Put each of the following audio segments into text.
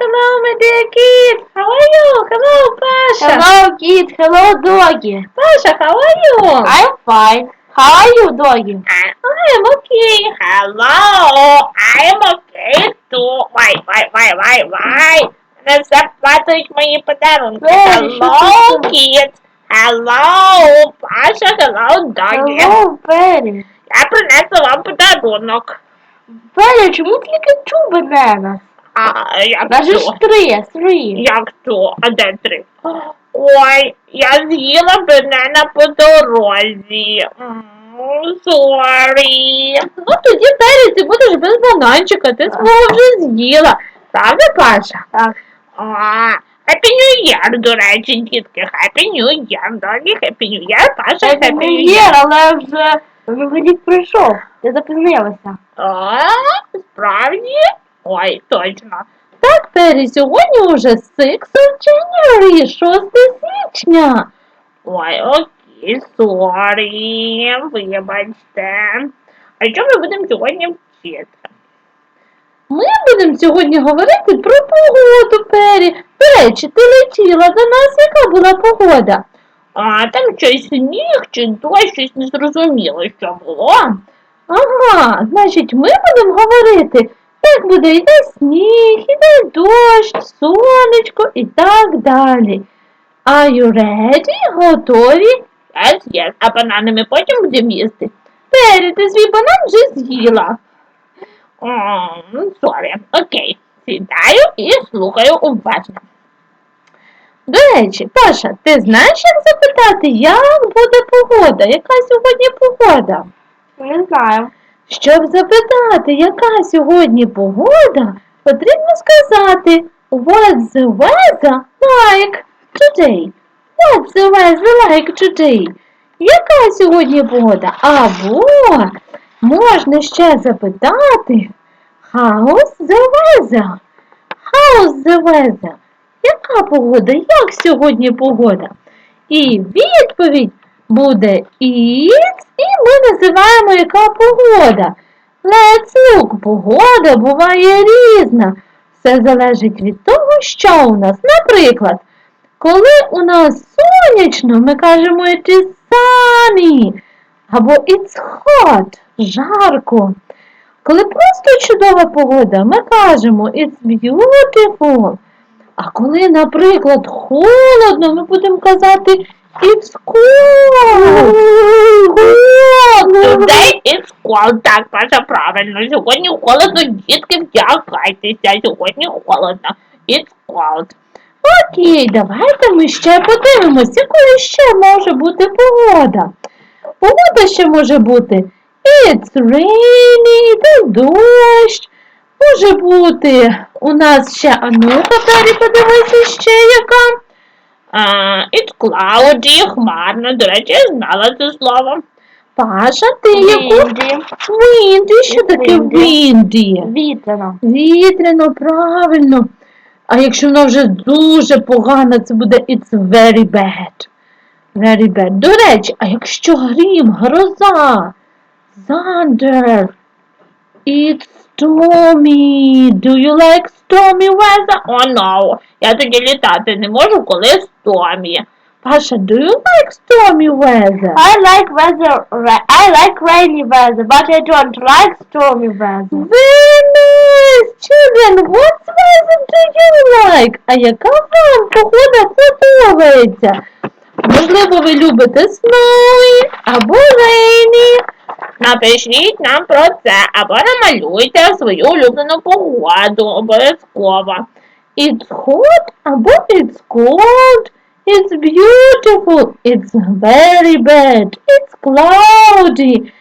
hello, my dear kid. How are you? Hello, Pasha. Hello, kid. Hello, doggy. Pasha, how are you? I'm fine. How are you, doggy? I am okay. Hello. I am okay too. Why, why, why, why, why? Не запитують мої подарунки. Hello, ти kids. Hello, Паша, hello, doggy. Hello, Перry. Я принесла вам подарунок. Перry, чому тільки two bananas? А, як Даже то? ж три. Як то? А де три? Ой, я з'їла банана по дорозі. Sorry. Ну тоді Пері, ти будеш без бананчика, ти свого вже з'їла. Правда, Паша? Так. А, Happy New Year, до речі, дітки. Happy New Year, дорогі Happy New Year, Паша, Happy New. Year, але вже Новий рік прийшов. Ти запізнилася. А, справді? Ой, точно. Так, Пері, сьогодні уже 6 of January, 6 січня. Ой, окей, сорі, вибачте. А що ми будемо сьогодні вчити? Ми будемо сьогодні говорити про погоду, Пері. До речі, ти летіла до нас, яка була погода? А, там щось сніг чи дощ, щось незрозуміло, що було. Ага, значить, ми будемо говорити, як буде йде сніг, іде дощ, сонечко і так далі. Are you ready? Готові? Yes, yes. А банани ми потім будемо їсти. Пері, ти свій банан вже з'їла. Сорі. Окей. Сідаю і слухаю уважно. До речі, Паша, ти знаєш, як запитати, як буде погода? Яка сьогодні погода? Не знаю. Щоб запитати, яка сьогодні погода, потрібно сказати What's the weather like today? What's the weather like today? Яка сьогодні погода? Або можна ще запитати How's the weather? How's the weather? Яка погода? Як сьогодні погода? І відповідь буде It's, і ми називаємо яка погода. Let's look, погода буває різна. Все залежить від того, що у нас. Наприклад, коли у нас сонячно, ми кажемо it is sunny, або it's hot, жарко. Коли просто чудова погода, ми кажемо it's beautiful. А коли, наприклад, холодно, ми будемо казати It's cold. Today it's cold. Так, Паша, правильно. Сьогодні холодно, дітки, вдягайтеся. Сьогодні холодно. It's cold. Окей, давайте ми ще подивимось, якою ще може бути погода. Погода ще може бути It's rainy, йде дощ. Може бути у нас ще, а ну-ка, подивися ще яка. It's cloudy, хмарно. До речі, я знала це слово. Паша, ти яку? Windy. Що таке windy? Вітряно. Вітряно, правильно. А якщо воно вже дуже погано, це буде it's very bad. Very bad. До речі, а якщо грім, гроза, thunder, it's stormy. Do you like stormy weather? Oh no. Я тоді літати не можу, коли stormy. Паша, do you like stormy weather? I like weather. I like rainy weather, but I don't like stormy weather. Very nice, children. What weather do you like? А яка вам погода подобається? Можливо, ви любите snowy або rainy. Напишіть нам про це або намалюйте свою улюблену погоду обов'язково. It's hot або it's cold. It's beautiful. It's very bad. It's cloudy.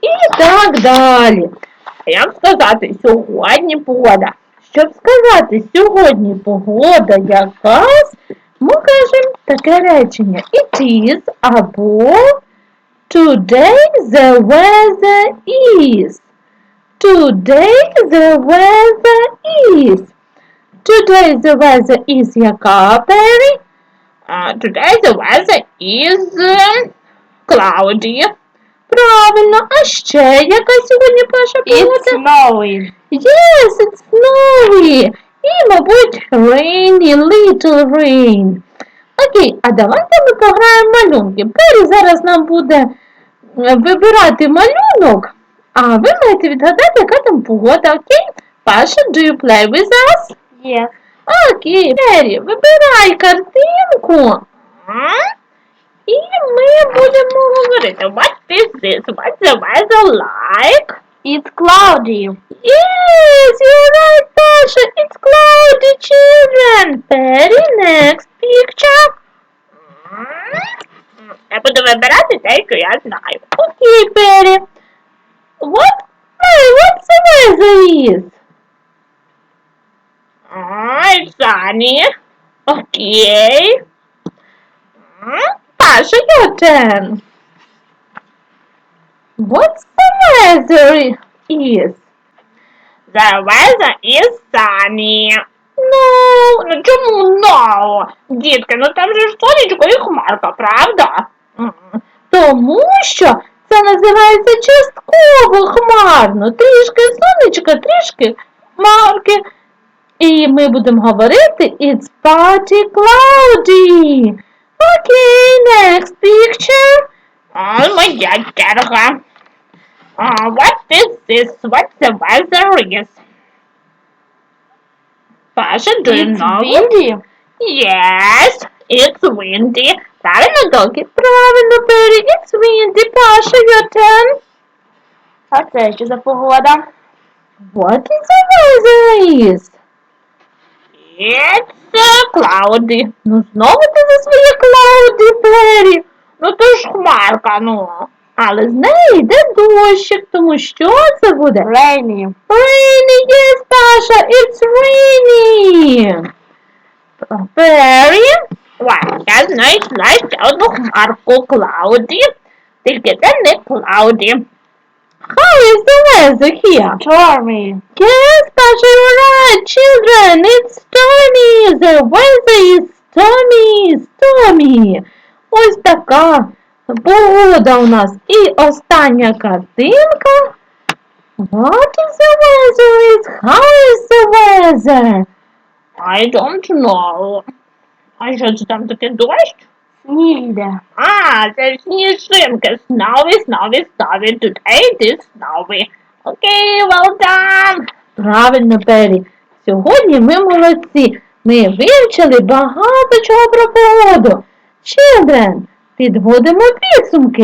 І так далі. Як сказати сьогодні погода? Щоб сказати сьогодні погода якась, ми кажемо таке речення. It is або Today the weather is. Today the weather is. Today the weather is яка, Пері? Uh, today the weather is uh, cloudy. Правильно, а ще яка сьогодні перша It's погода? snowing. Yes, it's snowy. І, мабуть, little rain. Окей, а давайте ми пограємо малюнки. Пері зараз нам буде е, вибирати малюнок, а ви маєте відгадати, яка там погода, окей? Паша, do you play with us? Yes. Окей, Пері, вибирай картинку. І ми будемо говорити. What is this? What's the weather like? It's cloudy. Yes, you're right, Pasha. It's cloudy, children. Very next вибирати те, що я знаю. Окей, Пері. What? Hey, what's the weather is? It's sunny. Okay. Pasha, your turn. What's the weather is? The weather is sunny. No, ну чому no? Дітки, ну там же ж сонечко і хмарка, правда? М, Тому Що це називається частково хмарно. Трішки сонечка, трішки хмарки. І ми будемо говорити It's party cloudy. Окей, next picture. А, моя черга. А, what is this? What's the weather is? Паша, do you It's know? windy. Yes, it's windy. Правильно, Догі? Правильно, Пері, it's windy. Паша, your turn. А це що за погода? What is the weather is? It's cloudy. Ну, знову ти за своє cloudy, Пері. Ну, то ж хмарка, ну. Але з неї йде дощик, тому що це буде? Rainy. Rainy, yes, Паша, it's rainy. Very. Well, я знаю, знаю ще одну хмарку cloudy. Тільки це не cloudy. How is the weather here? Stormy. Yes, Pasha, you're right, children. It's stormy. The weather is stormy, stormy. Ось така погода у нас. І остання картинка. What is the weather? Is how is the weather? I don't know. А що це там таке дощ? Сніг йде. А, це сніжинки. Snowy, snowy, snowy. Today it is snowy. Окей, well done. Правильно, Пері. Сьогодні ми молодці. Ми вивчили багато чого про погоду. Children, підводимо підсумки.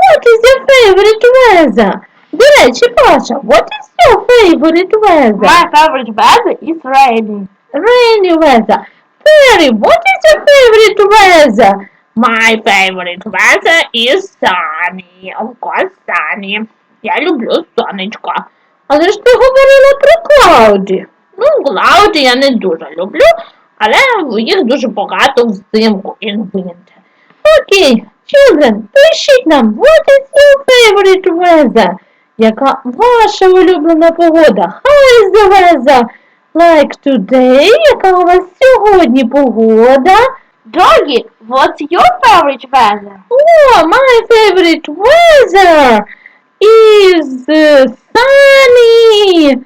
What is your favorite weather? До речі, Паша, what is your favorite weather? My favorite weather is rainy. Rainy weather. Perry, what is your favorite weather? My favorite weather is sunny. Of course, sunny. Я люблю сонечко. Але ж ти говорила про клауді. Ну, клауді я не дуже люблю, але їх дуже багато взимку in winter. Окей, children, пишіть нам, what is your favorite weather? Яка ваша улюблена погода? How is the weather? Like today, яка у вас сьогодні погода? Doggy, what's your favorite weather? Oh, my favorite weather is uh, sunny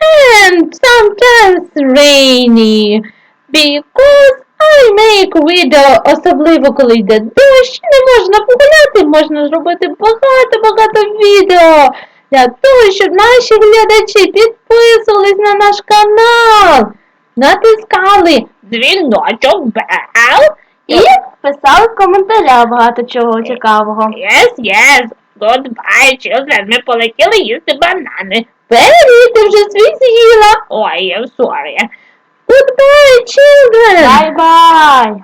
and sometimes rainy because I make video, особливо коли йде дощ, не можна погуляти, можна зробити багато-багато відео для того, щоб наші глядачі підписувались на наш канал, натискали дзвіночок бел І писали в коментарях багато чого цікавого. Yes, yes. Goodbye, children. Ми полетіли їсти банани. Пері, ти вже свій з'їла. Ой, I'm sorry. Goodbye, children. Бай-бай!